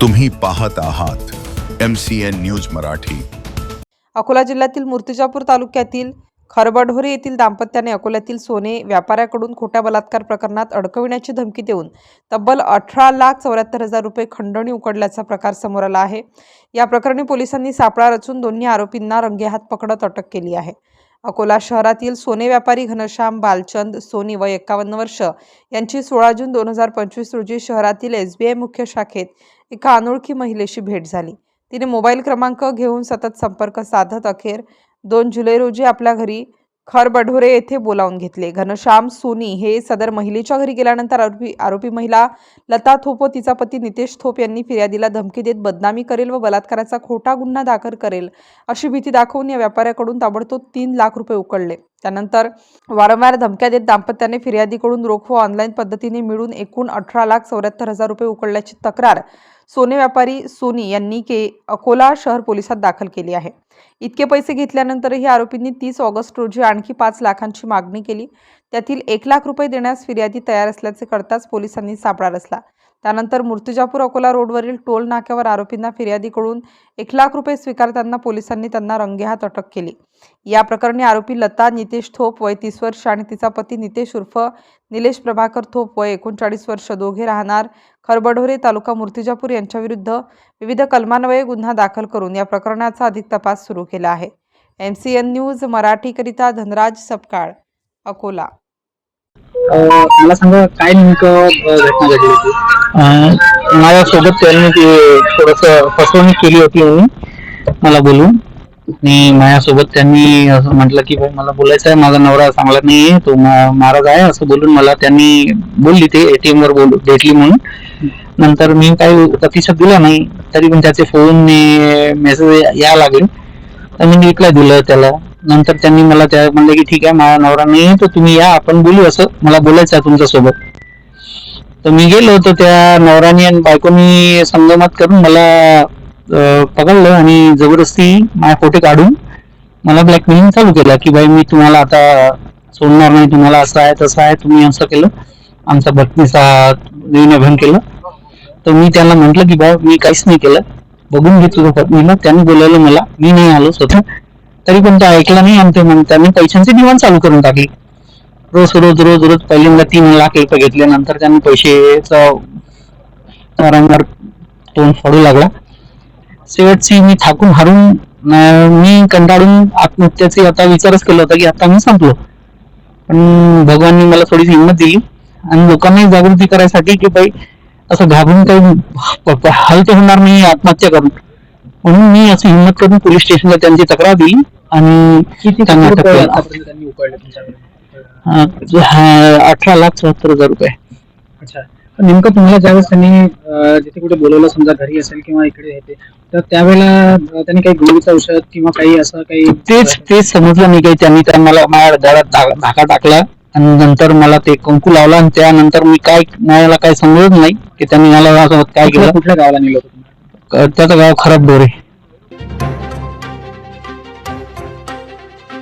तुम्ही पाहत आहात M C N news Marathi. Akola जिल्ह्यातील मूर्तिजापूर तालुक्यातील खरबडहोरे येथील दाम्पत्याने अकोल्यातील सोने व्यापाऱ्याकडून खोट्या बलात्कार प्रकरणात अडकविण्याची धमकी देऊन तब्बल अठरा लाख चौऱ्याहत्तर हजार रुपये खंडणी उकडल्याचा प्रकार समोर आला आहे. या प्रकरणी पोलिसांनी सापळा रचून दोन्ही आरोपींना रंगेहात पकडत अटक केली आहे. अकोला शहरातील सोने व्यापारी घनश्याम बालचंद सोनी व एक्कावन्न वर्ष यांची सोळा जून दोन हजार पंचवीस रोजी शहरातील एस बी आय मुख्य शाखेत एका अनोळखी महिलेशी भेट झाली. तिने मोबाईल क्रमांक घेऊन सतत संपर्क साधत अखेर दोन जुलै रोजी आपल्या घरी खरबढोरे येथे बोलावून घेतले. घनश्याम सोनी हे सदर महिलेच्या घरी गेल्यानंतर आरोपी आरोपी महिला लता थोप व तिचा पती नितेश थोप यांनी फिर्यादीला धमकी देत बदनामी करेल व बलात्काराचा खोटा गुन्हा दाखल करेल अशी भीती दाखवून या व्यापाऱ्याकडून ताबडतोब तीन लाख रुपये उकळले. त्यानंतर वारंवार धमक्या देत दाम्पत्याने फिर्यादीकडून रोख व ऑनलाईन पद्धतीने मिळून एकूण अठरा लाख चौऱ्याहत्तर हजार रुपये उकळल्याची तक्रार सोने व्यापारी सोनी यांनी के अकोला शहर पोलिसात दाखल केली आहे. इतके पैसे घेतल्यानंतरही आरोपींनी तीस ऑगस्ट रोजी आणखी पाच लाखांची मागणी केली. त्यातील एक लाख रुपये देण्यास फिर्यादी तयार असल्याचे कळताच पोलिसांनी सापळा रचला. त्यानंतर मूर्तिजापूर अकोला रोडवरील टोल नाक्यावर आरोपींना फिर्यादीकडून एक लाख रुपये स्वीकारताना पोलिसांनी त्यांना रंगेहात अटक केली. या प्रकरणी आरोपी लता नितेश थोप वय तीस वर्ष आणि तिचा पती नितेश उर्फ निलेश प्रभाकर थोप वय एकोणचाळीस वर्ष दोघे राहणार खरबढोरे तालुका मूर्तिजापूर यांच्याविरुद्ध विविध कलमान्वये गुन्हा दाखल करून या प्रकरणाचा अधिक तपास सुरू केला आहे. एम सी एन न्यूज मराठीकरिता धनराज सपकाळ अकोला. मला सांगा काय नेमकं अं, घटना घडली होती? माझ्या माझ्यासोबत त्यांनी ते थोडस फसवणूक केली होती म्हणून मला बोलून. आणि माझ्यासोबत त्यांनी असं म्हटलं की भाई मला बोलायचं आहे माझा नवरा चांगला नाही आहे तो मा- महाराज आहे असं बोलून मला त्यांनी बोलली ते एटीएम वर बोल भेटली म्हणून. नंतर मी काही प्रतिसाद दिला नाही तरी पण त्याचे फोन मेसेज या लागले. तर मी रिप्लाय दिलं त्याला. नंतर त्यांनी मला त्या म्हणलं की ठीक आहे माझ्या नवरा नाही तर तुम्ही या आपण बोलू असं. मला बोलायचं आहे तुमच्यासोबत. तर मी गेलो तर त्या नवरानी आणि बायकोनी संगमात करून मला पकडलं आणि जबरदस्ती माझ्या फोटो काढून मला ब्लॅकमेलिंग चालू केला की बाई मी तुम्हाला आता सोडणार नाही तुम्हाला असं आहे तसं आहे तुम्ही असं केलं. आमचा बत्तीचा विनभन केलं. तर मी त्यांना म्हटलं की बा मी काहीच नाही केलं. बघून घेतलं पत्नीला त्यांनी बोलावलं मला मी नाही आलो स्वतः. तरी पण तो ऐकला नाही आणि ते म्हण- त्यांनी पैशांची डिमांड चालू करून टाकली. रोज रोज रोज रोज पहिल्यांदा तीन लाख रुपये घेतले नंतर त्यांनी पैसेचा वारंवार तोंड फोडू लागला. शेवटची मी थाकून हारून मी कंटाळून आत्महत्याचे आता विचारच केला होता की आता मी संपलो. पण भगवाननी मला थोडीशी हिंमत दिली आणि लोकांनाही जागृती करायसाठी की बाई असं घाबरून काही हलत होणार नाही आत्महत्या करून. म्हणून मी अशी हिंमत करून पोलीस स्टेशनला त्यांची तक्रार दिली. आणि किती त्यांना अटक रुपये केलं. आतापर्यंत त्यांनी उकळले तुमच्याकडे? अं, हा, अठरा लाख चौहत्तर हजार रुपये. अच्छा. तर नेमकं तुम्हाला ज्यावेळेस त्यांनी अं, जिथे कुठे बोलवलं समजा घरी असेल किंवा इकडे येते तर त्यावेळेला अं, त्यांनी काही गोळीचं औषध किंवा काही असं काही तेच तेच समजलं नाही काही त्यांनी त्या मला माझ्या घरात धा- धाका टाकला आणि नंतर मला ते कुंकू लावला आणि त्यानंतर मी काय मला काय समजत नाही की त्यांनी मला असं काय कुठल्या केलं. कुठल्या गावाला नेलं होतं? क- त्याचं गाव खराब डोरे